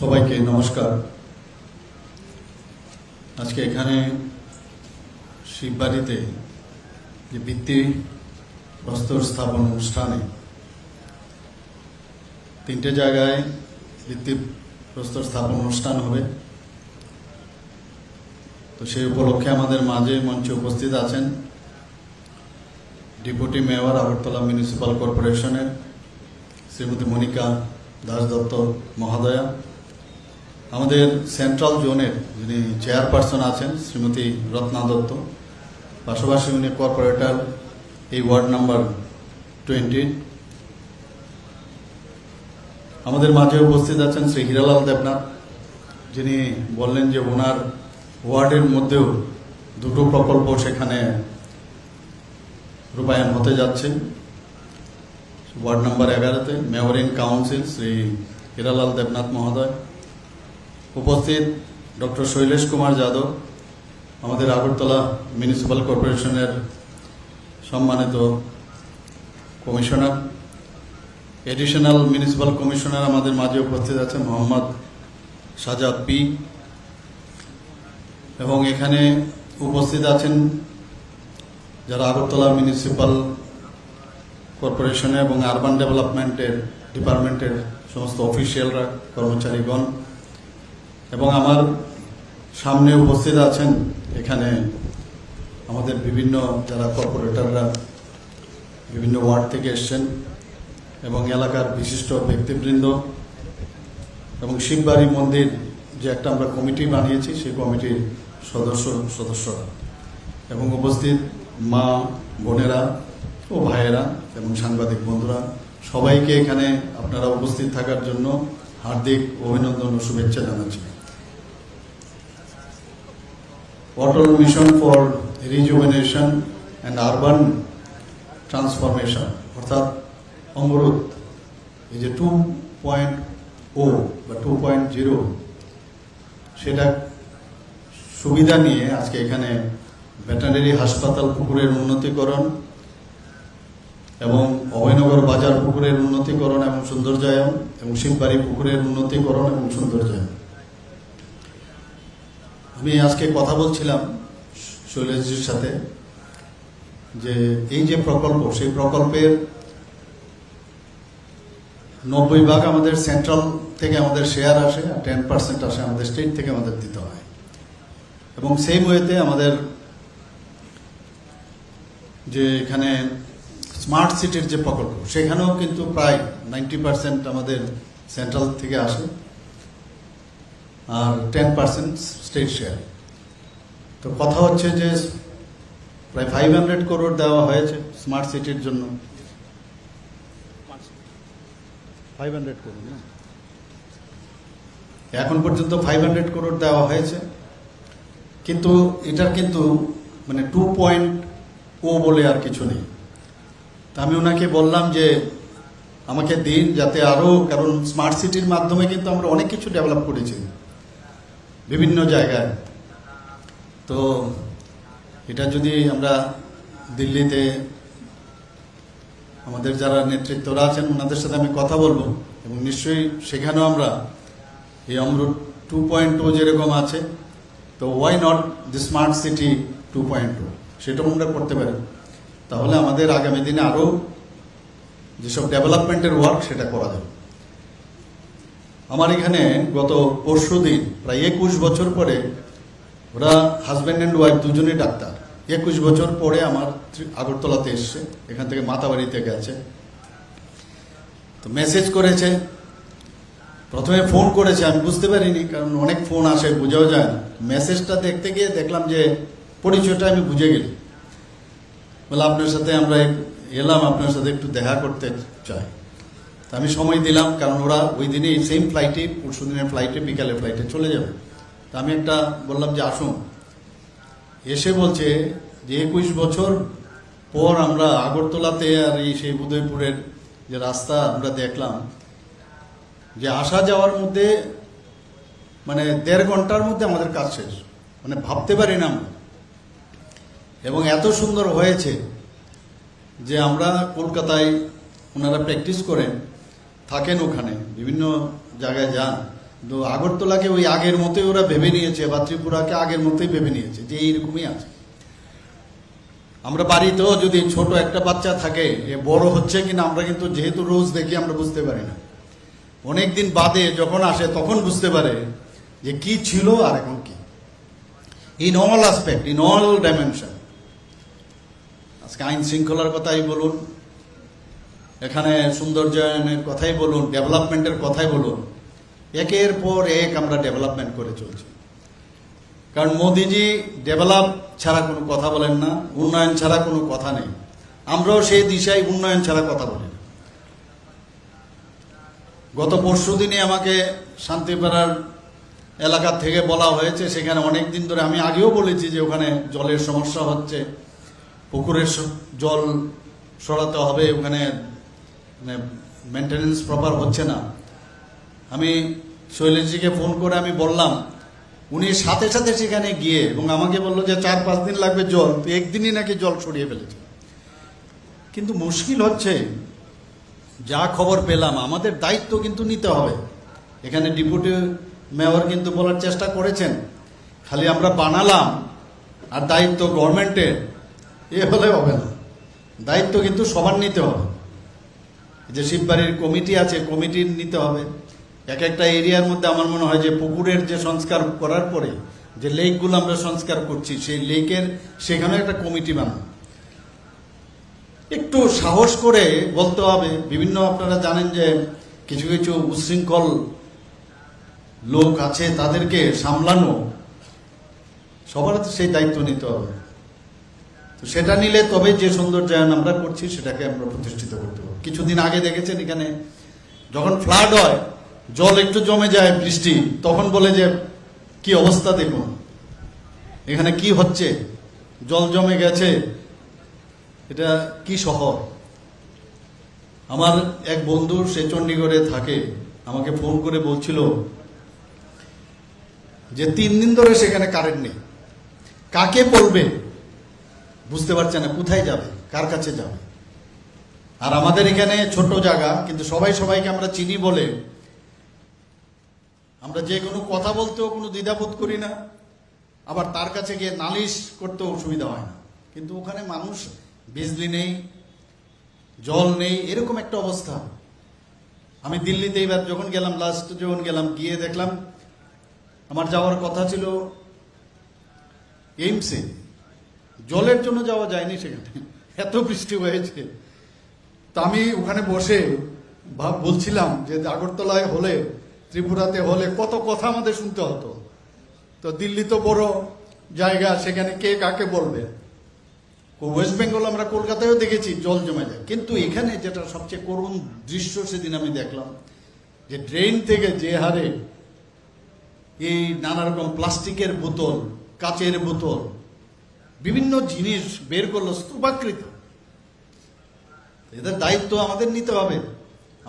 সবাইকে নমস্কার। আজকে এখানে শিববাড়িতে যে ভিত্তি প্রস্তর স্থাপন অনুষ্ঠানে তিনটে জায়গায় ভিত্তি প্রস্তর স্থাপন অনুষ্ঠান হবে। তো সেই উপলক্ষে আমাদের মাঝে মঞ্চে উপস্থিত আছেন ডেপুটি মেয়র আগরতলা মিউনিসিপাল কর্পোরেশনের শ্রীমতী মনিকা দাস দত্ত মহোদয়া। আমাদের সেন্ট্রাল জোনের যিনি চেয়ারপারসন আছেন, শ্রীমতী রত্না দত্ত, পাশাপাশি উনি কর্পোরেটর এই ওয়ার্ড নাম্বার টোয়েন্টি আমাদের মাঝে উপস্থিত আছেন শ্রী হীরালাল দেবনাথ, যিনি বললেন যে ওনার ওয়ার্ডের মধ্যেও দুটো প্রকল্প সেখানে রূপায়ণ হতে যাচ্ছে। ওয়ার্ড নাম্বার এগারোতে ইন কাউন্সিল শ্রী হীরালাল দেবনাথ মহোদয়। উপস্থিত ডক্টর শৈলেশ কুমার যাদব, আমাদের আগরতলা মিউনিসিপ্যাল কর্পোরেশনের সম্মানিত কমিশনার এডিশনাল মিউনিসিপ্যাল কমিশনার আমাদের মাঝে উপস্থিত আছেন মোহাম্মদ সাজাদ পি, এবং এখানে উপস্থিত আছেন যারা আগরতলা মিউনিসিপ্যাল কর্পোরেশনে এবং আরবান ডেভেলপমেন্টের ডিপার্টমেন্টের সমস্ত অফিসিয়ালরা কর্মচারীগণ এবং আমার সামনে উপস্থিত আছেন এখানে আমাদের বিভিন্ন যারা কর্পোরেটররা বিভিন্ন ওয়ার্ড থেকে এসছেন এবং এলাকার বিশিষ্ট ব্যক্তিবৃন্দ এবং শিববাড়ি মন্দির যে একটা আমরা কমিটি বানিয়েছি, সেই কমিটির সদস্য সদস্যরা এবং উপস্থিত মা, বোনেরা ও ভাইয়েরা এবং সাংবাদিক বন্ধুরা, সবাইকে এখানে আপনারা উপস্থিত থাকার জন্য হার্দিক অভিনন্দন ও শুভেচ্ছা জানাচ্ছি। Atal mission for rejuvenation and urban transformation অর্থাৎ অমরুত। এই যে টু পয়েন্ট ও বা টু পয়েন্ট জিরো সেটা সুবিধা নিয়ে আজকে এখানে ভেটেনারি হাসপাতাল পুকুরের উন্নতিকরণ এবং অভয়নগর বাজার পুকুরের উন্নতিকরণ এবং সৌন্দর্যায়ন এবং শিববাড়ি পুকুরের উন্নতিকরণ এবং সৌন্দর্যায়ন। আমি আজকে কথা বলছিলাম শৈলেশজির সাথে যে এই যে প্রকল্প, সেই প্রকল্পের নব্বই ভাগ আমাদের সেন্ট্রাল থেকে আমাদের শেয়ার আসে আর টেন পার্সেন্ট আসে আমাদের স্টেট থেকে আমাদের দিতে হয়। এবং সেই ওয়েতে আমাদের যে এখানে স্মার্ট সিটির যে প্রকল্প, সেখানেও কিন্তু প্রায় নাইনটি পার্সেন্ট আমাদের সেন্ট্রাল থেকে আসে। আর টেন পার্সেন্ট স্টেট শেয়ার তো কথা হচ্ছে যে প্রায় ফাইভ হান্ড্রেড করোড় দেওয়া হয়েছে স্মার্ট সিটির জন্য। ফাইভ হান্ড্রেড এখন পর্যন্ত ফাইভ হান্ড্রেড করোড় দেওয়া হয়েছে। কিন্তু এটার কিন্তু মানে টু পয়েন্ট ও বলে আর কিছু নেই। তা আমি ওনাকে বললাম যে আমাকে দিন যাতে আরও কারণ স্মার্ট সিটির মাধ্যমে কিন্তু আমরা অনেক কিছু ডেভেলপ করেছি। বিভিন্ন জায়গায়। তো এটা যদি আমরা দিল্লিতে আমাদের যারা নেতৃত্বরা আছেন, ওনাদের সাথে আমি কথা বলব এবং নিশ্চয়ই সেখানেও আমরা এই অমরুট টু পয়েন্ট টু যেরকম আছে, তো why not the smart city two point two সেটাও আমরা করতে পারি। তাহলে আমাদের আগামী দিনে আরও যেসব ডেভেলপমেন্টের ওয়ার্ক সেটা করা যাবে। আমার এখানে গত পরশু দিন প্রায় একুশ বছর পরে ওরা হাজব্যান্ড অ্যান্ড ওয়াইফ দুজনেই ডাক্তার। একুশ বছর পরে আমার আগরতলাতে এসছে, এখান থেকে মাতাবাড়িতে গেছে। তো মেসেজ করেছে। প্রথমে ফোন করেছে, আমি বুঝতে পারিনি, কারণ অনেক ফোন আসে, বোঝাও যায় না। মেসেজটা দেখতে গিয়ে দেখলাম যে পরিচয়টা আমি বুঝে গেলি বলে, আপনার সাথে আমরা এলাম, আপনার সাথে একটু দেখা করতে চাই। আমি সময় দিলাম, কারণ ওরা ওই দিনে এই সেম ফ্লাইটে পরশু দিনের ফ্লাইটে বিকালে ফ্লাইটে চলে যাবে। তা আমি একটা বললাম যে, আসুন। এসে বলছে যে, একুশ বছর পর আমরা আগরতলাতে আর এই সেই উদয়পুরের যে রাস্তা আমরা দেখলাম, যে আসা যাওয়ার মধ্যে মানে দেড় ঘণ্টার মধ্যে আমাদের কাজ শেষ। মানে ভাবতে পারি না আমরা। এবং এত সুন্দর হয়েছে যে, আমরা কলকাতায় ওনারা প্র্যাকটিস করেন থাকেন ওখানে, বিভিন্ন জায়গায় যান। তো আগরতলাকে ওই আগের মতোই ওরা ভেবে নিয়েছে, বা ত্রিপুরাকে আগের মতোই ভেবে নিয়েছে যে এইরকমই আছে। আমরা বাড়িতেও যদি ছোট একটা বাচ্চা থাকে এ বড় হচ্ছে কিনা, আমরা কিন্তু যেহেতু রোজ দেখি, আমরা বুঝতে পারি না। অনেক দিন বাদে যখন আসে, তখন বুঝতে পারে যে কি ছিল আর এখন কি। In all aspect in all dimension আজকে আইন শৃঙ্খলার কথাই বলুন এখানে সৌন্দর্যায়নের কথাই বলুন ডেভেলপমেন্টের কথাই বলুন, একের পর এক আমরা ডেভেলপমেন্ট করে চলছি। কারণ মোদিজি ডেভেলপ ছাড়া কোনো কথা বলেন না, উন্নয়ন ছাড়া কোনো কথা নেই। আমরাও সেই দিশায় উন্নয়ন ছাড়া কথা বলি গত পরশু দিনে আমাকে শান্তিপাড়ার এলাকা থেকে বলা হয়েছে, সেখানে অনেক দিন ধরে আমি আগেও বলেছি যে ওখানে জলের সমস্যা হচ্ছে, পুকুরের জল সরাতে হবে, ওখানে মেনটেনেন্স প্রপার হচ্ছে না। আমি শৈলেশজিকে ফোন করে আমি বললাম, উনি সাথে সাথে সেখানে গিয়ে এবং আমাকে বলল যে চার পাঁচ দিন লাগবে জল তো একদিনই নাকি জল সরিয়ে ফেলেছে। কিন্তু মুশকিল হচ্ছে, যা খবর পেলাম, আমাদের দায়িত্ব কিন্তু নিতে হবে। এখানে ডিপুটি মেয়র কিন্তু বলার চেষ্টা করেছেন, খালি আমরা বানালাম আর দায়িত্ব গভর্নমেন্টের এ হলে হবে না। দায়িত্ব কিন্তু সবার নিতে হবে। যে শিববাড়ির কমিটি আছে কমিটির নিতে হবে। এক একটা এরিয়ার মধ্যে আমার মনে হয় যে পুকুরের যে সংস্কার করার পরে যে লেকগুলো আমরা সংস্কার করছি, সেই লেকের সেখানে একটা কমিটি বানানো একটু সাহস করে বলতে হবে, বিভিন্ন আপনারা জানেন যে কিছু কিছু উচ্ছৃঙ্খল লোক আছে, তাদেরকে সামলানো, সবার সেই দায়িত্ব নিতে হবে। তো সেটা নিলে তবে যে সৌন্দর্যায়ন আমরা করছি, সেটাকে আমরা প্রতিষ্ঠিত করতে কিছুদিন আগে দেখেছেন এখানে, যখন ফ্লাড হয়, জল একটু জমে যায় বৃষ্টি, তখন বলে যে, কি অবস্থা দেখুন? এখানে কি হচ্ছে? জল জমে গেছে। এটা কি শহর? আমার এক বন্ধু সে চণ্ডীগড়ে থাকে, আমাকে ফোন করে বলছিল যে, তিন দিন ধরে সেখানে কারেন্ট নেই। কাকে বলবে? বুঝতে পারছে না, কোথায় যাবে? কার কাছে যাবে? আর আমাদের এখানে ছোট জায়গা, কিন্তু সবাই সবাইকে আমরা চিনি বলে আমরা যে কোনো কথা বলতেও কোনো দ্বিধাবোধ করি না, আবার তার কাছে গিয়ে নালিশ করতেও অসুবিধা হয় না। কিন্তু ওখানে মানুষ বিজলি নেই, জল নেই, এরকম একটা অবস্থা। আমি দিল্লিতে এবার যখন গেলাম লাস্ট যখন গেলাম, গিয়ে দেখলাম, আমার যাওয়ার কথা ছিল এইমসে। জলের জন্য যাওয়া যায়নি সেখানে। এত বৃষ্টি হয়েছে। তা আমি ওখানে বসে ভাব বলছিলাম যে আগরতলায় হলে, ত্রিপুরাতে হলে কত কথা আমাদের শুনতে হতো। তো দিল্লি তো বড় জায়গা, সেখানে কে কাকে বলবে? ওয়েস্ট বেঙ্গল আমরা কলকাতায়ও দেখেছি, জল জমে যায়। কিন্তু এখানে যেটা সবচেয়ে করুণ দৃশ্য সেদিন আমি দেখলাম, যে ড্রেন থেকে যে হারে এই নানা রকম প্লাস্টিকের বোতল, কাচের বোতল, বিভিন্ন জিনিস বের করল, স্তূপাকৃত। এদের দায়িত্ব আমাদের নিতে হবে।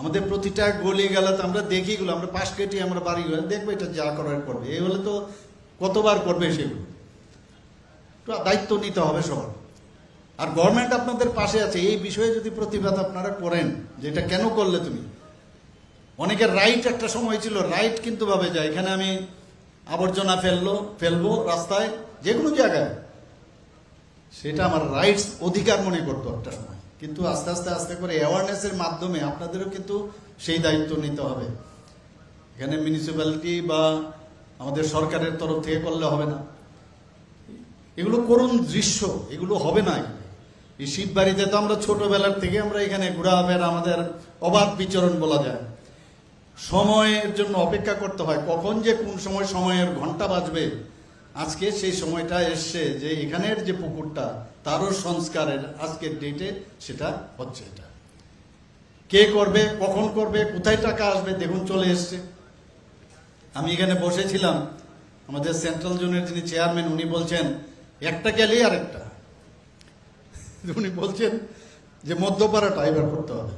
আমাদের প্রতিটা গলি গেলে তো আমরা দেখি এগুলো, আমরা পাশ কেটে আমরা বাড়ি গেলে দেখব এটা যা করার করবে। এই হলে তো কতবার করবে সেগুলো। দায়িত্ব নিতে হবে সবার। আর গভর্নমেন্ট আপনাদের পাশে আছে, এই বিষয়ে যদি প্রতিবাদ আপনারা করেন যে এটা কেন করলে তুমি? অনেকের রাইট একটা সময় ছিল রাইট কিন্তু ভাবে যায়, এখানে আমি আবর্জনা ফেলল, ফেলব রাস্তায় যে কোনো জায়গায়। সেটা আমার রাইটস অধিকার মনে করতো একটা সময়। কিন্তু আস্তে আস্তে আস্তে করে অ্যাওয়ারনেসের মাধ্যমে আপনাদেরও কিন্তু সেই দায়িত্ব নিতে হবে। এখানে মিউনিসিপ্যালিটি বা আমাদের সরকারের তরফ থেকে করলে হবে না। এগুলো করুন দৃশ্য, এগুলো হবে না এই শিব বাড়িতে তো আমরা ছোটবেলার থেকে আমরা এখানে ঘোরাফেরা, আমাদের অবাধ বিচরণ বলা যায়। সময়ের জন্য অপেক্ষা করতে হয়, কখন যে কোন সময় সময়ের ঘণ্টা বাজবে আজকে সেই সময়টা এসছে যে এখানের যে পুকুরটা, তারও সংস্কারের আজকের ডেটে সেটা হচ্ছে এটা। কে করবে, কখন করবে, কোথায় টাকা আসবে, দেখুন চলে এসছে। আমি এখানে বসেছিলাম, আমাদের সেন্ট্রাল জোনের যিনি চেয়ারম্যান উনি বলছেন, একটা গেলেই আরেকটা। উনি বলছেন যে, মধ্যপাড়াটা এবার করতে হবে।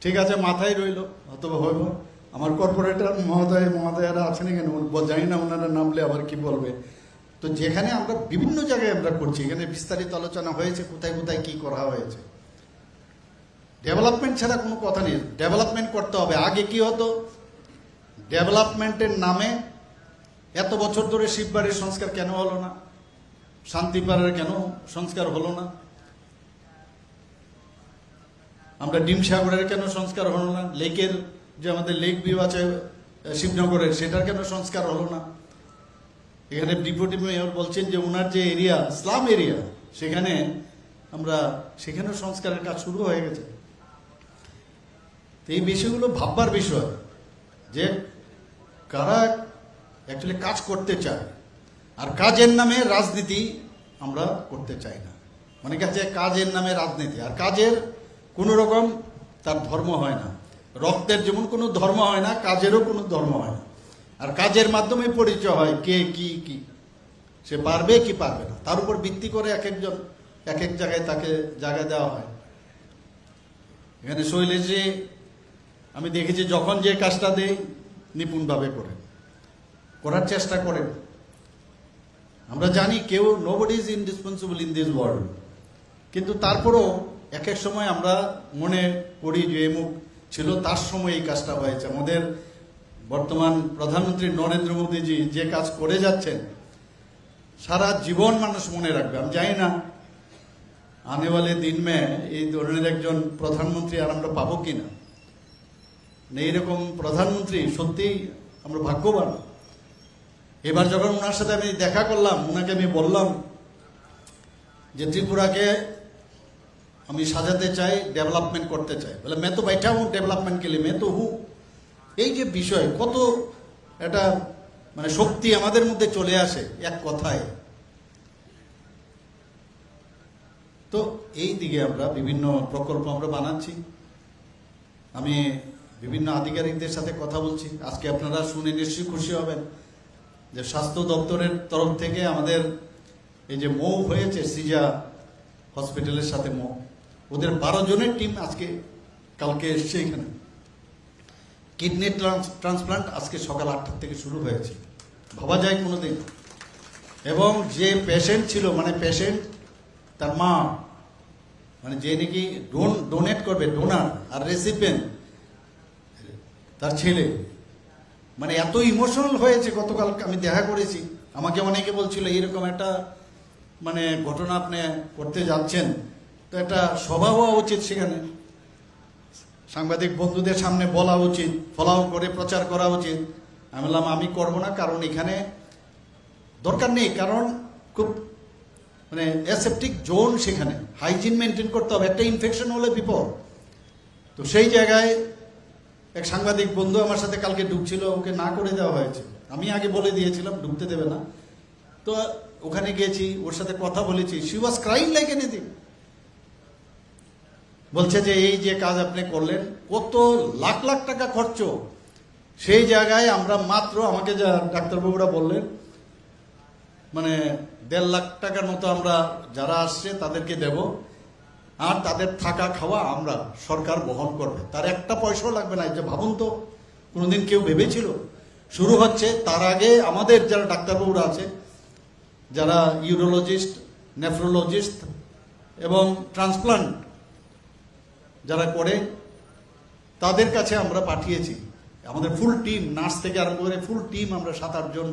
ঠিক আছে, মাথায় রইল, অথবা হইব আমার কর্পোরেটর মহোদয়, মহোদয়ারা আছেন এখানে জানি না ওনারা নামলে আবার কি বলবে। তো যেখানে আমরা বিভিন্ন জায়গায় আমরা করছি, এখানে বিস্তারিত আলোচনা হয়েছে, কোথায় কোথায় কি করা হয়েছে। ডেভেলপমেন্ট ছাড়া কোনো কথা নেই ডেভেলপমেন্ট করতে হবে। আগে কি হতো? ডেভেলপমেন্টের নামে এত বছর ধরে শিববাড়ির সংস্কার কেন হলো না? শান্তিপাড়ার কেন সংস্কার হলো না? আমরা ডিম সাগরের কেন সংস্কার হলো না? লেকের যে আমাদের লেক ভিউ আছে শিবনগরের, সেটার কেন সংস্কার হলো না? এখানে ডিপুটি মেয়র বলছেন যে ওনার যে এরিয়া, স্লাম এরিয়া, সেখানে আমরা, সেখানেও সংস্কারের কাজ শুরু হয়ে গেছে। এই বিষয়গুলো ভাববার বিষয় যে কারা অ্যাকচুয়ালি কাজ করতে চায়, আর কাজের নামে রাজনীতি আমরা করতে চাই না। অনেকে আছে কাজের নামে রাজনীতি, আর কাজের কোনো রকম তার ধর্ম হয় না। রক্তের যেমন কোনো ধর্ম হয় না, কাজেরও কোনো ধর্ম হয় না। আর কাজের মাধ্যমে পরিচয় হয় কে, কি কি। সে পারবে কি পারবে না। তার উপর ভিত্তি করে এক একজন, এক এক জায়গায় তাকে জায়গা দেওয়া হয়। এখানে শৈলেশে আমি দেখেছি যখন যে কাজটা দেই নিপুণভাবে করে। করার চেষ্টা করেন আমরা জানি কেউ nobody is indispensable in this world কিন্তু তারপরও এক এক সময় আমরা মনে করি যে এমুক ছিল, তার সময় এই কাজটা হয়েছে। আমাদের বর্তমান প্রধানমন্ত্রী নরেন্দ্র মোদীজি যে কাজ করে যাচ্ছেন, সারা জীবন মানুষ মনে রাখবে। আমি জানি না, আনেওয়ালে দিন মে এই ধরনের একজন প্রধানমন্ত্রী আর আমরা পাবো কিনা। না এইরকম প্রধানমন্ত্রী সত্যিই আমরা ভাগ্যবান। এবার যখন ওনার সাথে আমি দেখা করলাম, ওনাকে আমি বললাম যে ত্রিপুরাকে আমি সাজাতে চাই ডেভেলপমেন্ট করতে চাই বলে মে তো बैठा हूँ डेवलपमेंट के लिए मैं तो हूँ এই যে বিষয় কত এটা মানে শক্তি আমাদের মধ্যে চলে আসে এক কথায় তো এই দিকে আমরা বিভিন্ন প্রকল্প আমরা বানাচ্ছি আমি বিভিন্ন আধিকারিকদের সাথে কথা বলছি আজকে আপনারা শুনে নিশ্চয়ই খুশি হবেন যে স্বাস্থ্য দপ্তরের তরফ থেকে আমাদের এই যে মৌ হয়েছে সিজা হসপিটালের সাথে মৌ ওদের বারো জনের টিম আজকে, কালকে এসছে এখানে। কিডনি ট্রান্সপ্লান্ট আজকে সকাল আটটার থেকে শুরু হয়েছে। ভাবা যায় কোনোদিন। এবং যে পেশেন্ট ছিল মানে পেশেন্ট তার মা মানে যে নাকি ডোন ডোনেট করবে ডোনার আর রেসিপেন্ট তার ছেলে। মানে এত ইমোশনাল হয়েছে, গতকাল আমি দেখা করেছি। আমাকে অনেকে বলছিল, এইরকম একটা মানে ঘটনা আপনি করতে যাচ্ছেন। তো একটা সভা হওয়া উচিত সেখানে। সাংবাদিক বন্ধুদের সামনে বলা উচিত, ফলাও করে প্রচার করা উচিত। আমি বললাম, আমি করব না, কারণ এখানে দরকার নেই, কারণ খুব মানে অ্যাসেপ্টিক জোন সেখানে। হাইজিন মেনটেন করতে হবে, একটা ইনফেকশন হলে বিপদ। তো সেই জায়গায় এক সাংবাদিক বন্ধু আমার সাথে কালকে ঢুকছিল, ওকে না করে দেওয়া হয়েছে। আমি আগে বলে দিয়েছিলাম, ঢুকতে দেবে না। তো ওখানে গেছি, ওর সাথে কথা বলেছি। She was crying like anything বলছে যে এই যে কাজ আপনি করলেন, কত লাখ লাখ টাকা খরচ। সেই জায়গায় আমরা মাত্র আমাকে যা ডাক্তারবাবুরা বললেন মানে দেড় লাখ টাকার মতো আমরা যারা আসছে তাদেরকে দেব, আর তাদের থাকা খাওয়া আমরা সরকার বহন করবে। তার একটা পয়সাও লাগবে না যে ভাবুন তো, কোনোদিন কেউ ভেবেছিল। শুরু হচ্ছে, তার আগে আমাদের যারা ডাক্তারবাবুরা আছে, যারা ইউরোলজিস্ট, নেফ্রোলজিস্ট এবং ট্রান্সপ্লান্ট যারা করে, তাদের কাছে আমরা পাঠিয়েছি। আমাদের ফুল টিম নার্স থেকে আরম্ভ করে ফুল টিম আমরা সাত আটজন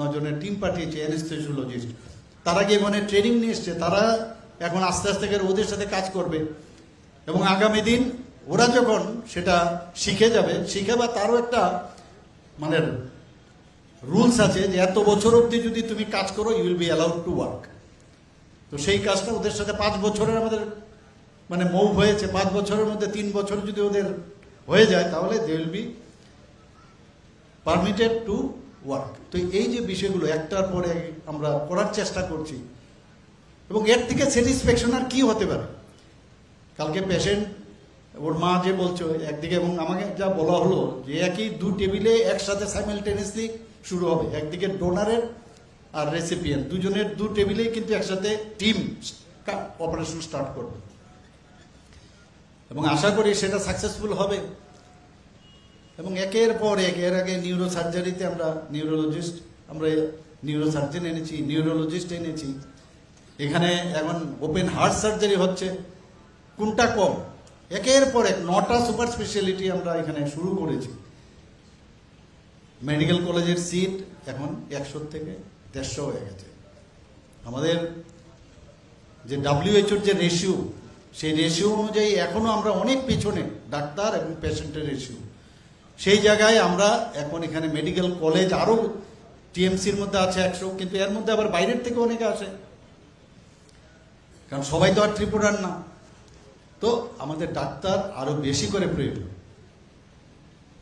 নজনের টিম পাঠিয়েছি অ্যানেস্থেসিওলজিস্ট তারা গিয়ে মানে ট্রেনিং নিয়ে এসছে, তারা এখন আস্তে আস্তে করে ওদের সাথে কাজ করবে। এবং আগামী দিন ওরা যখন সেটা শিখে যাবে, শিখে বা তারও একটা মানে রুলস আছে যে এত বছর অবধি যদি তুমি কাজ করো you will be allowed to work তো সেই কাজটা ওদের সাথে পাঁচ বছরের আমাদের মানে মৌ হয়েছে পাঁচ বছরের মধ্যে, তিন বছর যদি ওদের হয়ে যায়, তাহলে they will be permitted to work তো এই যে বিষয়গুলো, একটার পরে আমরা করার চেষ্টা করছি। এবং এর থেকে স্যাটিসফ্যাকশন আর কি হতে পারে? কালকে পেশেন্ট ওর মা যে বলছো একদিকে, এবং আমাকে যা বলা হলো যে একই দু টেবিলে একসাথে সাইমেলটেনিয়াসলি শুরু হবে, একদিকে ডোনারের আর রেসিপিয়েন্ট দুজনের দু টেবিলেই কিন্তু একসাথে টিম অপারেশন স্টার্ট করবে। এবং আশা করি সেটা সাকসেসফুল হবে। এবং একের পর এক, এর আগে নিউরো সার্জারিতে আমরা নিউরোলজিস্ট আমরা নিউরো সার্জন এনেছি নিউরোলজিস্ট এনেছি। এখানে এখন ওপেন হার্ট সার্জারি হচ্ছে। কোনটা কম? একের পর এক, নটা সুপার স্পেশালিটি আমরা এখানে শুরু করেছি। মেডিকেল কলেজের সিট এখন একশো থেকে দেড়শো হয়ে গেছে। আমাদের যে ডাব্লিউএইচওর যে রেশিও সেই রেশিও অনুযায়ী এখনও আমরা অনেক পেছনে ডাক্তার এবং পেশেন্টের রেশিও সেই জায়গায় আমরা এখন এখানে মেডিকেল কলেজ আরও টিএমসির মধ্যে আছে একশো, কিন্তু এর মধ্যে আবার বাইরের থেকে অনেকে আসে। কারণ সবাই তো আর ত্রিপুরার না। তো আমাদের ডাক্তার আরও বেশি করে প্রয়োজন।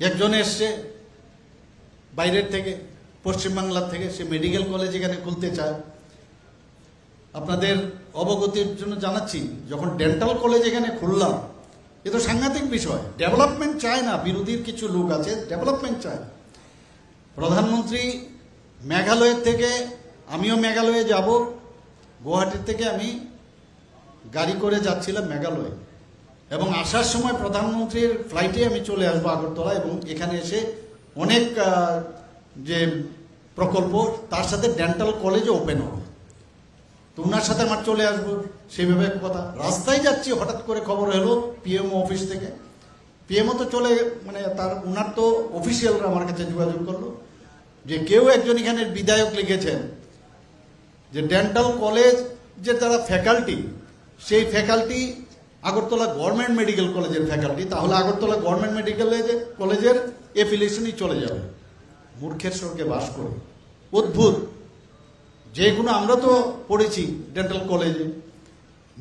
একজন এসছে বাইরের থেকে, পশ্চিমবাংলার থেকে, সে মেডিকেল কলেজ এখানে খুলতে চায়। আপনাদের অবগতির জন্য জানাচ্ছি, যখন ডেন্টাল কলেজ এখানে খুললাম, এ তো সাংঘাতিক বিষয়। ডেভেলপমেন্ট চায় না, বিরোধীর কিছু লোক আছে, ডেভেলপমেন্ট চায় প্রধানমন্ত্রী মেঘালয়ের থেকে, আমিও মেঘালয়ে যাব, গুয়াহাটির থেকে আমি গাড়ি করে যাচ্ছিলাম মেঘালয়ে। এবং আসার সময় প্রধানমন্ত্রীর ফ্লাইটে আমি চলে আসব আগরতলা, এবং এখানে এসে অনেক যে প্রকল্প, তার সাথে ডেন্টাল কলেজও ওপেন হবে। তো ওনার সাথে আমার চলে আসব। সেইভাবে কথা। রাস্তায় যাচ্ছি, হঠাৎ করে খবর এলো পিএমও অফিস থেকে। পিএমও তো চলে মানে তার ওনার তো অফিসিয়ালরা আমার কাছে যোগাযোগ করল যে কেউ একজন এখানে বিধায়ক লিখেছেন যে ডেন্টাল কলেজ যে যারা ফ্যাকাল্টি সেই ফ্যাকাল্টি আগরতলা গভর্নমেন্ট মেডিকেল কলেজের ফ্যাকাল্টি তাহলে আগরতলা গভর্নমেন্ট মেডিকেল কলেজের এফিলিয়েশনই চলে যাবে। মূর্খের স্বর্গে বাস করে। অদ্ভুত। যেগুলো আমরা তো পড়েছি ডেন্টাল কলেজে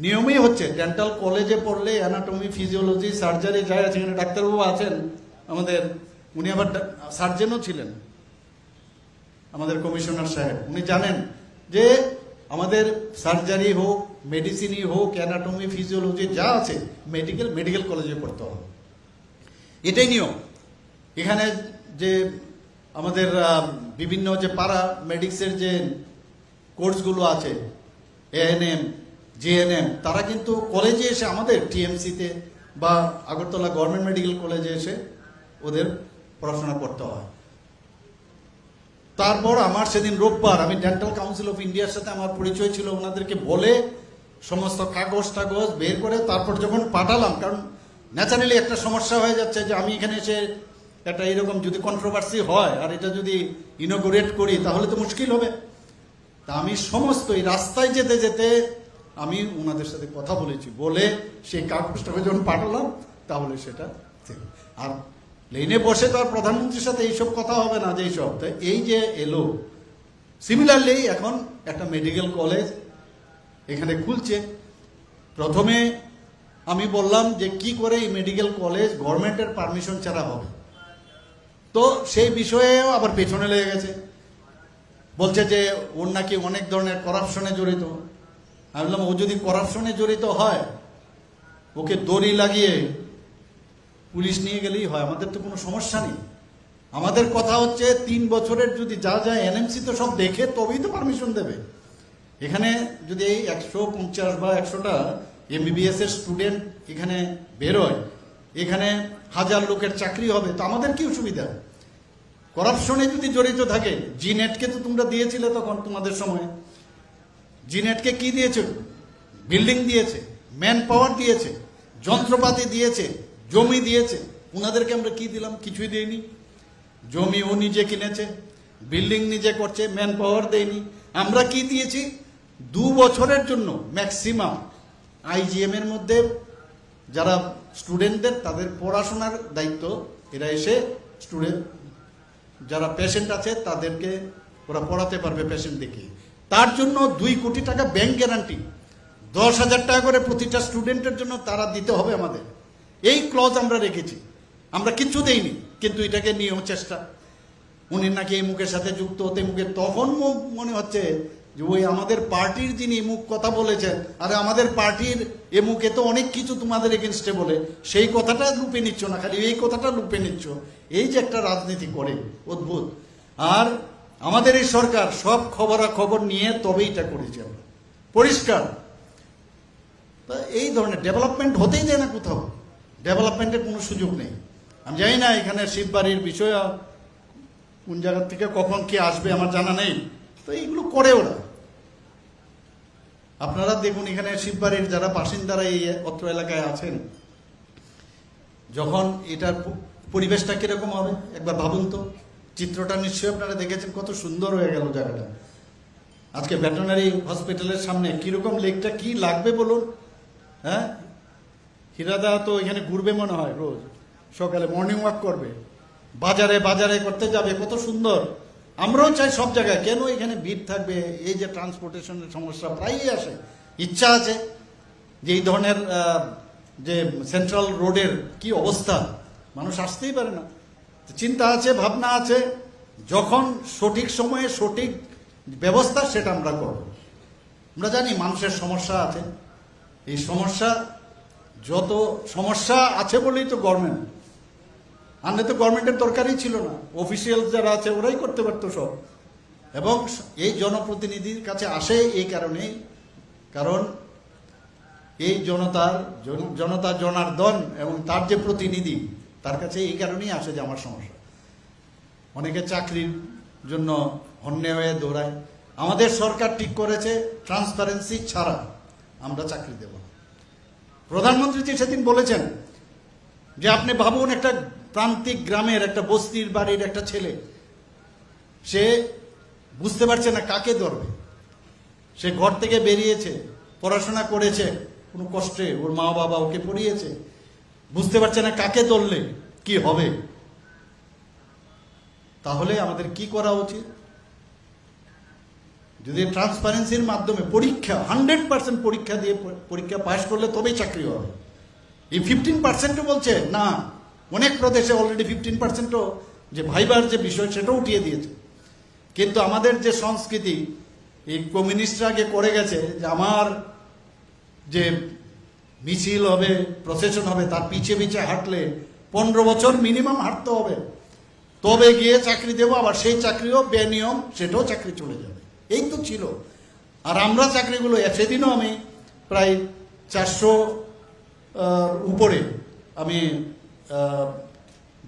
নিয়মই হচ্ছে ডেন্টাল কলেজে পড়লে অ্যানাটমি ফিজিওলজি সার্জারি যাই আছে, এখানে ডাক্তারবাবু আছেন, আমাদের উনি আবার সার্জেনও ছিলেন, আমাদের কমিশনার সাহেব। উনি জানেন যে আমাদের সার্জারি হোক মেডিসিনই হোক অ্যানাটমি ফিজিওলজি যা আছে মেডিকেল মেডিকেল কলেজে পড়তে হবে। এটাই নিয়ম। এখানে যে আমাদের বিভিন্ন যে পাড়া মেডিক্সের যে কোর্সগুলো আছে এএনএম জিএনএম তারা কিন্তু কলেজে এসে আমাদের টিএমসিতে বা আগরতলা গভর্নমেন্ট মেডিকেল কলেজে এসে ওদের পড়াশোনা করতে হয়। তারপর আমার সেদিন রোববার, আমি ডেন্টাল কাউন্সিল অফ ইন্ডিয়ার সাথে আমার পরিচয় ছিল, ওনাদেরকে বলে সমস্ত কাগজ টাগজ বের করে তারপর যখন পাঠালাম, কারণ ন্যাচারালি একটা সমস্যা হয়ে যাচ্ছে যে আমি এখানে এসে একটা এরকম যদি কন্ট্রোভার্সি হয়, আর এটা যদি ইনোগ্রেট করি, তাহলে তো মুশকিল হবে। তা আমি সমস্ত এই রাস্তায় যেতে যেতে আমি ওনাদের সাথে কথা বলেছি, বলে সেই কাগজটাকে যখন পাঠালাম, তাহলে সেটা। আর লেনে বসে তো আর প্রধানমন্ত্রীর সাথে এইসব কথা হবে না যে এইসব। তো এই যে এলো সিমিলারলি এখন একটা মেডিকেল কলেজ এখানে খুলছে। প্রথমে আমি বললাম যে কি করে এই মেডিকেল কলেজ গভর্নমেন্টের পারমিশন ছাড়া হবে। তো সেই বিষয়েও আবার পেছনে লেগে গেছে। বলছে যে ওর নাকি অনেক ধরনের করাপশনে জড়িত। আমি বললাম, ও যদি করাপশনে জড়িত হয়, ওকে দড়ি লাগিয়ে পুলিশ নিয়ে গেলেই হয়, আমাদের তো কোনো সমস্যা নেই। আমাদের কথা হচ্ছে, তিন বছরের যদি যা যা এনএমসি তো সব দেখে, তবেই তো পারমিশন দেবে। এখানে যদি এই একশো পঞ্চাশ বা একশোটা এমবিবিএস এর স্টুডেন্ট এখানে বেরোয়, এখানে হাজার লোকের চাকরি হবে, তো আমাদের কি সুবিধা করাপশনে যদি জড়িত থাকে জি নেটকে তো তোমরা দিয়েছিলে তখন তোমাদের সময়। জি নেটকে কি দিয়েছে? বিল্ডিং দিয়েছে ম্যান পাওয়ার দিয়েছে, যন্ত্রপাতি দিয়েছে, জমি দিয়েছে। ওনাদেরকে আমরা কি দিলাম? কিছুই দেয়নি জমি ও নিজে কিনেছে বিল্ডিং নিজে করছে ম্যান পাওয়ার দেয়নি আমরা কি দিয়েছি? দু বছরের জন্য ম্যাক্সিমাম আইজিএম এর মধ্যে যারা স্টুডেন্টদের তাদের পড়াশোনার দায়িত্ব, এরা এসে স্টুডেন্ট যারা পেশেন্ট আছে, তাদেরকে ওরা পড়াতে পারবে পেশেন্ট দেখে। তার জন্য দুই কোটি টাকা ব্যাংক গ্যারান্টি দশ হাজার টাকা করে প্রতিটা স্টুডেন্টের জন্য তারা দিতে হবে আমাদের। এই ক্লজ আমরা রেখেছি। আমরা কিচ্ছু দেইনি, কিন্তু এটাকে নিয়েও চেষ্টা। উনি নাকি এই মুখের সাথে যুক্ত হতে মুখে তখন মনে হচ্ছে যে ওই আমাদের পার্টির যিনি মুখ কথা বলেছেন, আরে আমাদের পার্টির এ মুখে তো অনেক কিছু তোমাদের এগেনস্টে বলে, সেই কথাটা লুপে নিচ্ছ না, খালি এই কথাটা লুপে নিচ্ছ। এই যে একটা রাজনীতি করে, অদ্ভুত। আর আমাদের এই সরকার সব খবরাখবর নিয়ে তবেই এটা করেছে পরিষ্কার। তা এই ধরনের ডেভেলপমেন্ট হতেই যায় না কোথাও। ডেভেলপমেন্টের কোনো সুযোগ নেই। আমি জানি না এখানে শিববাড়ির বিষয়, কোন জায়গার থেকে কখন কি আসবে আমার জানা নেই। তো এইগুলো করে ওরা। আপনারা দেখুন এখানে শিববাড়ির যারা বাসিন্দারা এই অত্র এলাকায় আছেন, যখন এটার পরিবেশটা কীরকম হবে? একবার ভাবুন তো। চিত্রটা নিশ্চয়ই আপনারা দেখেছেন, কত সুন্দর হয়ে গেল জায়গাটা। আজকে ভেটেনারি হসপিটালের সামনে কীরকম লেকটা কি লাগবে বলুন? হ্যাঁ? হীরাদা তো এখানে ঘুরবে মনে হয় রোজ। সকালে মর্নিং ওয়াক করবে। বাজারে বাজারে করতে যাবে, কত সুন্দর। আমরাও চাই সব জায়গায়। কেন এখানে ভিড় থাকবে? এই যে ট্রান্সপোর্টেশনের সমস্যা প্রায়ই আসে। ইচ্ছা আছে যে এই ধরনের যে সেন্ট্রাল রোডের কি অবস্থা, মানুষ আসতেই পারে না। চিন্তা আছে, ভাবনা আছে, যখন সঠিক সময়ে সঠিক ব্যবস্থা সেটা আমরা করব। আমরা জানি মানুষের সমস্যা আছে। এই সমস্যা, যত সমস্যা আছে বলেই তো গভর্নমেন্ট আনলে তো গভর্নমেন্টের দরকারই ছিল না। অফিসিয়াল যারা আছে, ওরাই করতে পারতো সব। এবং এই জনপ্রতিনিধির কাছে আসে এই কারণেই কারণ এই জনতার, জন- জনতা জনার্দন এবং তার যে প্রতিনিধি, তার কাছে এই কারণেই আসে যে আমার সমস্যা। অনেকে চাকরির জন্য হন্যে হয়ে দৌড়ায়। আমাদের সরকার ঠিক করেছে ট্রান্সপারেন্সি ছাড়া আমরা চাকরি দেব প্রধানমন্ত্রী সেদিন বলেছেন যে, আপনি ভাবুন, একটা প্রান্তিক গ্রামের একটা বস্তির বাড়ির একটা ছেলে। সে বুঝতে পারছে না কাকে ধরবে। সে ঘর থেকে বেরিয়েছে, পড়াশোনা করেছে, কোনো কষ্টে ওর মা বাবা ওকে পড়িয়েছে। বুঝতে পারছে না কাকে ধরলে, কি হবে। তাহলে আমাদের কি করা উচিত? যদি ট্রান্সপারেন্সির মাধ্যমে পরীক্ষা, হান্ড্রেড পার্সেন্ট পরীক্ষা দিয়ে, পরীক্ষা পাশ করলে তবেই চাকরি হবে। এই ফিফটিন পার্সেন্টও বলছে, না অনেক প্রদেশে অলরেডি ফিফটিন পার্সেন্টও যে ভাইবার যে বিষয় সেটাও উঠিয়ে দিয়েছে। কিন্তু আমাদের যে সংস্কৃতি, এই কমিউনিস্টরা আগে করে গেছে যে আমার যে মিছিল হবে প্রসেশন হবে, তার পিছে পিছে হাঁটলে পনেরো বছর মিনিমাম হাঁটতে হবে। তবে গিয়ে চাকরি দেবো, আবার সেই চাকরিও বেনিয়ম, সেটাও চাকরি চলে যাবে। এই তো ছিল। আর আমরা চাকরিগুলো সেদিনও আমি প্রায় চারশো উপরে আমি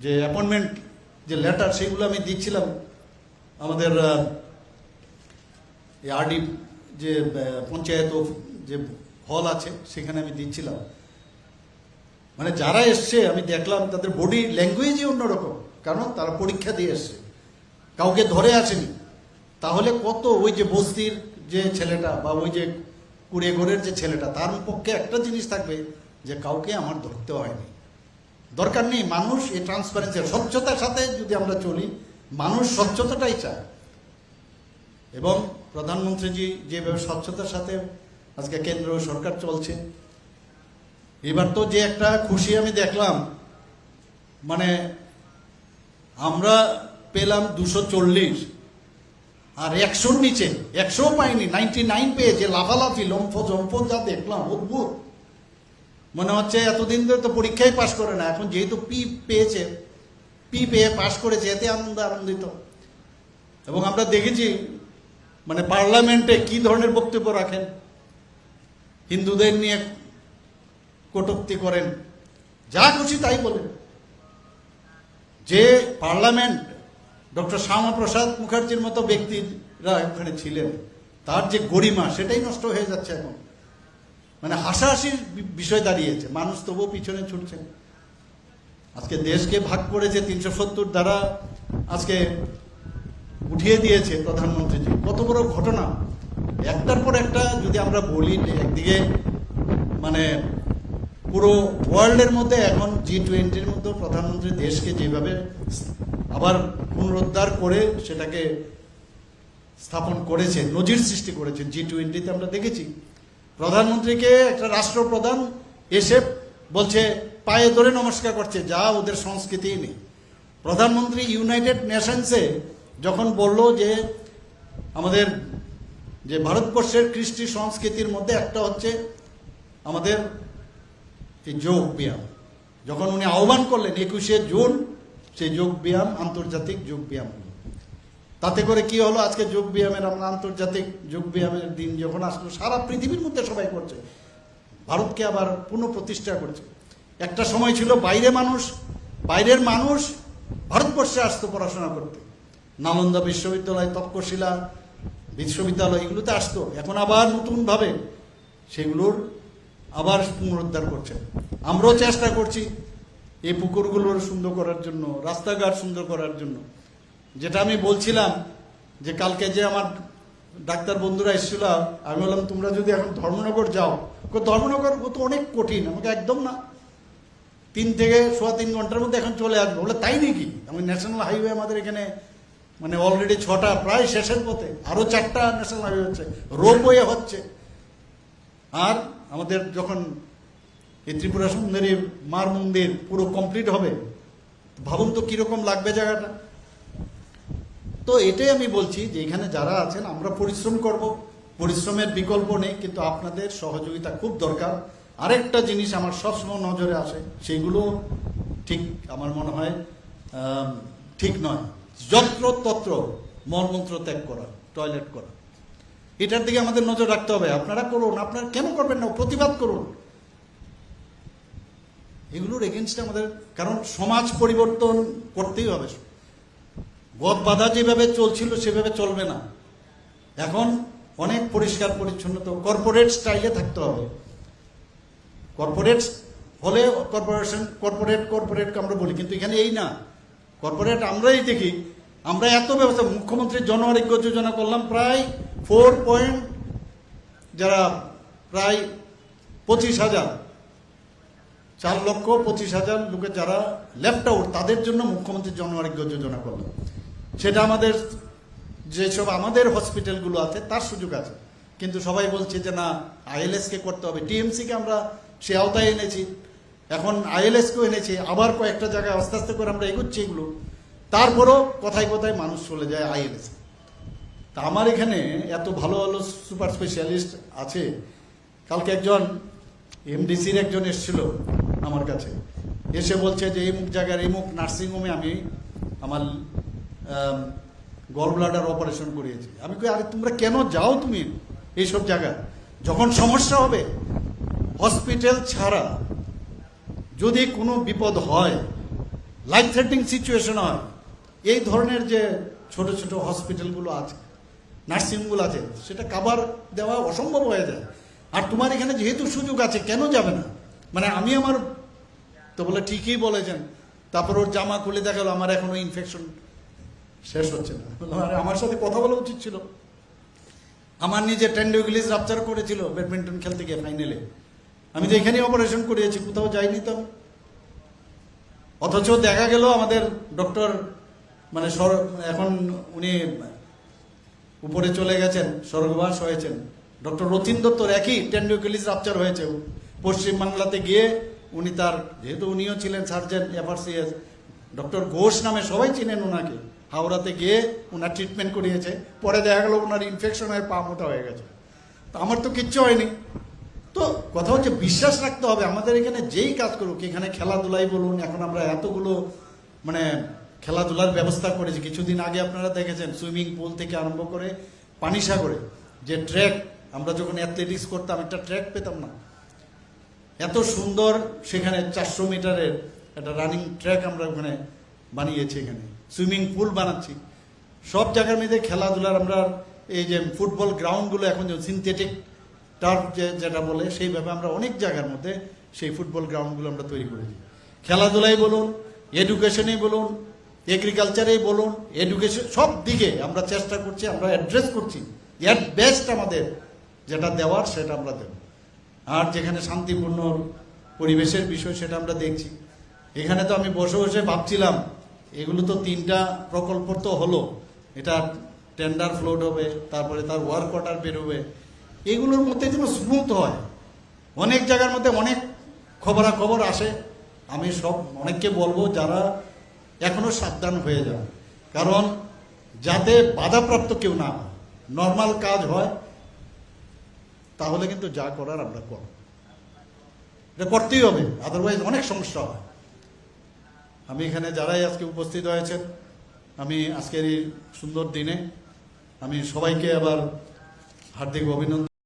যে অ্যাপয়েন্টমেন্ট যে লেটার সেগুলো আমি দিচ্ছিলাম আমাদের আরডি যে পঞ্চায়েত যে হল আছে, সেখানে আমি দিচ্ছিলাম। মানে যারা এসছে, আমি দেখলাম তাদের বডি ল্যাঙ্গুয়েজই অন্যরকম, কারণ তারা পরীক্ষা দিয়ে এসছে। কাউকে ধরে আসেনি। তাহলে কত ওই যে বস্তির যে ছেলেটা বা ওই যে কুড়ে ঘরের যে ছেলেটা, তার পক্ষে একটা জিনিস থাকবে যে কাউকে আমার ধরতে হয়নি। দরকার নেই, মানুষ এই ট্রান্সপারেন্সি স্বচ্ছতার সাথে যদি আমরা চলি, মানুষ স্বচ্ছতাটাই চায়। এবং প্রধানমন্ত্রীজি যেভাবে স্বচ্ছতার সাথে আজকে কেন্দ্র সরকার চলছে, এবার তো যে একটা খুশি আমি দেখলাম মানে আমরা পেলাম দুশো চল্লিশ, আর একশোর নিচে একশো পাইনি নাইনটি নাইন পেয়েছে, লাফালাফি লম্ফ জম্ফ যা দেখলাম, অদ্ভুত। মনে হচ্ছে এতদিন ধরে তো পরীক্ষায় পাশ করে না। এখন যেহেতু পি পেয়েছে পি পেয়ে পাশ করেছে, এতে আনন্দ, আনন্দিত। এবং আমরা দেখেছি মানে পার্লামেন্টে কি ধরনের বক্তব্য রাখেন? হিন্দুদের নিয়ে কটূক্তি করেন। যা খুশি তাই বলেন। যে পার্লামেন্ট ডক্টর শ্যামাপ্রসাদ মুখার্জির মতো ব্যক্তিরা ওখানে ছিলেন, তার যে গরিমা, সেটাই নষ্ট হয়ে যাচ্ছে এখন। মানে হাসাহাসির বিষয় দাঁড়িয়েছে। মানুষ তবুও পিছনে ছুটছে। আজকে দেশকে ভাগ করেছে তিনশো সত্তর দ্বারা আজকে উঠিয়ে দিয়েছে প্রধানমন্ত্রীজি। কত বড় ঘটনা। একটার পর একটা যদি আমরা বলি, একদিকে মানে পুরো ওয়ার্ল্ডের মধ্যে এখন জি টোয়েন্টির মধ্যে প্রধানমন্ত্রী দেশকে যেভাবে আবার পুনরুদ্ধার করে সেটাকে স্থাপন করেছে, নজির সৃষ্টি করেছে। জি টোয়েন্টিতে আমরা দেখেছি প্রধানমন্ত্রীকে একটা রাষ্ট্রপ্রধান এসে বলছে, পায়ে ধরে নমস্কার করছে, যা ওদের সংস্কৃতি নেই। প্রধানমন্ত্রী ইউনাইটেড নেশনসে যখন বলল যে, আমাদের যে ভারতবর্ষের কৃষ্টি সংস্কৃতির মধ্যে একটা হচ্ছে আমাদের এই যোগ ব্যায়াম। যখন উনি আহ্বান করলেন, একুশে জুন, সেই যোগ ব্যায়াম, আন্তর্জাতিক যোগ ব্যায়াম। তাতে করে কি হলো? আজকে যোগ ব্যায়ামের আমরা আন্তর্জাতিক যোগ ব্যায়ামের দিন যখন আসলো, সারা পৃথিবীর মধ্যে সবাই করছে। ভারতকে আবার পুনঃপ্রতিষ্ঠা করছে। একটা সময় ছিল বাইরে মানুষ, বাইরের মানুষ ভারতবর্ষে আসতো পড়াশোনা করতে। নালন্দা বিশ্ববিদ্যালয় তক্ষশিলা বিশ্ববিদ্যালয়, এগুলোতে আসতো। এখন আবার নতুনভাবে সেগুলোর আবার পুনরুদ্ধার করছে। আমরাও চেষ্টা করছি এই পুকুরগুলোর সুন্দর করার জন্য, রাস্তাঘাট সুন্দর করার জন্য। যেটা আমি বলছিলাম যে কালকে যে আমার ডাক্তার বন্ধুরা এসেছিল, আমি বললাম, তোমরা যদি এখন ধর্মনগর যাও ধর্মনগর ও তো অনেক কঠিন, আমাকে একদম না। তিন থেকে সোয়া তিন ঘণ্টার মধ্যে এখন চলে আসবে। বলে, তাই নাকি? আমি ন্যাশনাল হাইওয়ে আমাদের এখানে মানে অলরেডি ছটা, প্রায় শেষের পথে আরও চারটা ন্যাশনাল হাইওয়ে হচ্ছে রোপওয়ে হচ্ছে। আর আমাদের যখন এই ত্রিপুরা সুন্দরী মার মন্দির পুরো কমপ্লিট হবে, ভাবুন তো কীরকম লাগবে জায়গাটা। তো এটাই আমি বলছি যে এখানে যারা আছেন, আমরা পরিশ্রম করব। পরিশ্রমের বিকল্প নেই, কিন্তু আপনাদের সহযোগিতা খুব দরকার। আরেকটা জিনিস আমার সবসময় নজরে আসে, সেগুলো ঠিক আমার মনে হয় ঠিক নয়। যত্র তত্র মলমূত্র ত্যাগ করা, টয়লেট করা। এটার দিকে আমাদের নজর রাখতে হবে। আপনারা করুন, আপনারা কেন করবেন না? প্রতিবাদ করুন। এগুলোর এগেনস্টে আমাদের, কারণ সমাজ পরিবর্তন করতেই হবে। গদ বাধা যেভাবে চলছিল, সেভাবে চলবে না। এখন অনেক পরিষ্কার পরিচ্ছন্নতা কর্পোরেট স্টাইলে থাকতে হবে। কর্পোরেট হলে কর্পোরেশন, কর্পোরেট কর্পোরেট আমরা বলি, কিন্তু এখানে এই না। কর্পোরেট আমরাই দেখি, আমরা এত ব্যবস্থা, মুখ্যমন্ত্রী জন আরোগ্য যোজনা করলাম প্রায় ফোর পয়েন্ট, যারা প্রায় পঁচিশ হাজার, চার লক্ষ পঁচিশ হাজার লোকের যারা লেফট আউট তাদের জন্য মুখ্যমন্ত্রী জন আরোগ্য যোজনা করল সেটা আমাদের, যেসব আমাদের হসপিটালগুলো আছে, তার সুযোগ আছে। কিন্তু সবাই বলছে যে না আইএলএস কে করতে হবে। টিএমসি কে আমরা সে আওতায় এনেছি। এখন আইএলএস কেও এনেছি। আবার কয়েকটা জায়গায় আস্তে আস্তে করে আমরা এগোচ্ছি এগুলো। তারপরও কথায় কথায় মানুষ চলে যায় আইএলএস তা আমার এখানে এত ভালো ভালো সুপার স্পেশালিস্ট আছে। কালকে একজন এমডিসির একজন এসেছিল আমার কাছে। এসে বলছে যে, এই মুখ জায়গার, এই মুখ নার্সিংহোমে আমি আমার গল ব্লাডার অপারেশন করিয়েছি। আমি কই, আরে, তোমরা কেন যাও তুমি এইসব জায়গায়? যখন সমস্যা হবে হসপিটাল ছাড়া যদি কোনো বিপদ হয় লাইফ থ্রেটিং সিচুয়েশন হয়, এই ধরনের যে ছোট ছোট হসপিটালগুলো আছে নার্সিংহোমগুলো আছে, সেটা কাবার দেওয়া অসম্ভব হয়ে যায়। আর তোমার এখানে যেহেতু সুযোগ আছে, কেন যাবে না? মানে আমি আমার, তো বলে ঠিকই বলেছেন। তারপর ওর জামা খুলে দেখাল, আমার এখনও ইনফেকশন শেষ হচ্ছে না। আরে আমার সাথে কথা বলা উচিত ছিল। আমার নিজে টেন্ডোগিলিস রাপচার করেছিল ব্যাডমিন্টন খেলতে গিয়ে ফাইনালে আমি তো এখানেই অপারেশন করিয়েছি, কোথাও যাইনি তো। অথচ দেখা গেল আমাদের ডক্টর মানে সর- এখন উনি উপরে চলে গেছেন, স্বর্গবাস হয়েছেন। ডক্টর রথীন দত্তর একই টেন্ডোকেলিস রাপচার হয়েছে। পশ্চিমবাংলাতে গিয়ে উনি তার, যেহেতু উনিও ছিলেন সার্জেন এফআরসিএস ডক্টর ঘোষ নামে সবাই চিনেন ওনাকে হাওড়াতে গিয়ে ওনার ট্রিটমেন্ট করিয়েছে। পরে দেখা গেল ওনার ইনফেকশন হয়ে পা মোটা হয়ে গেছে। তো আমার তো কিচ্ছু হয়নি। তো কথা হচ্ছে বিশ্বাস রাখতে হবে। আমাদের এখানে যেই কাজ করুক, এখানে খেলাধুলাই বলুন, এখন আমরা এতগুলো মানে খেলাধুলার ব্যবস্থা করেছি। কিছুদিন আগে আপনারা দেখেছেন, সুইমিং পুল থেকে আরম্ভ করে পানিসাগরে যে ট্র্যাক, আমরা যখন অ্যাথলেটিক্স করতাম, একটা ট্র্যাক পেতাম না। এত সুন্দর সেখানে চারশো মিটারের একটা রানিং ট্র্যাক আমরা ওখানে বানিয়েছি এখানে। সুইমিং পুল বানাচ্ছি। সব জায়গার মধ্যে খেলাধুলার আমরা এই যে ফুটবল গ্রাউন্ডগুলো এখন যে সিনথেটিক টার্ফ যেটা বলে সেইভাবে আমরা অনেক জায়গার মধ্যে সেই ফুটবল গ্রাউন্ডগুলো আমরা তৈরি করেছি। খেলাধুলাই বলুন এডুকেশনেই বলুন এগ্রিকালচারেই বলুন এডুকেশন সব দিকে আমরা চেষ্টা করছি, আমরা অ্যাড্রেস করছি। এট বেস্ট আমাদের যেটা দেওয়ার সেটা আমরা দেব। আর যেখানে শান্তিপূর্ণ পরিবেশের বিষয় সেটা আমরা দেখছি। এখানে তো আমি বসে বসে ভাবছিলাম এগুলো তো তিনটা প্রকল্প তো হলো। এটা টেন্ডার ফ্লোড হবে, তারপরে তার ওয়ার্ক অর্ডার বেরোবে। এগুলোর মধ্যে যেন স্মুথ হয়। অনেক জায়গার মধ্যে অনেক খবরাখবর আসে। আমি সব অনেককে বলব যারা এখনও সাবধান হয়ে যায় কারণ যাতে বাধাপ্রাপ্ত কেউ না হয় নর্মাল কাজ হয়, তাহলে কিন্তু যা করার আমরা করব। এটা করতেই হবে আদারওয়াইজ অনেক সমস্যা হয়। আমি এখানে যারাই আজকে উপস্থিত হয়েছেন, আমি আজকের এই সুন্দর দিনে আমি সবাইকে আবার হার্দিক অভিনন্দন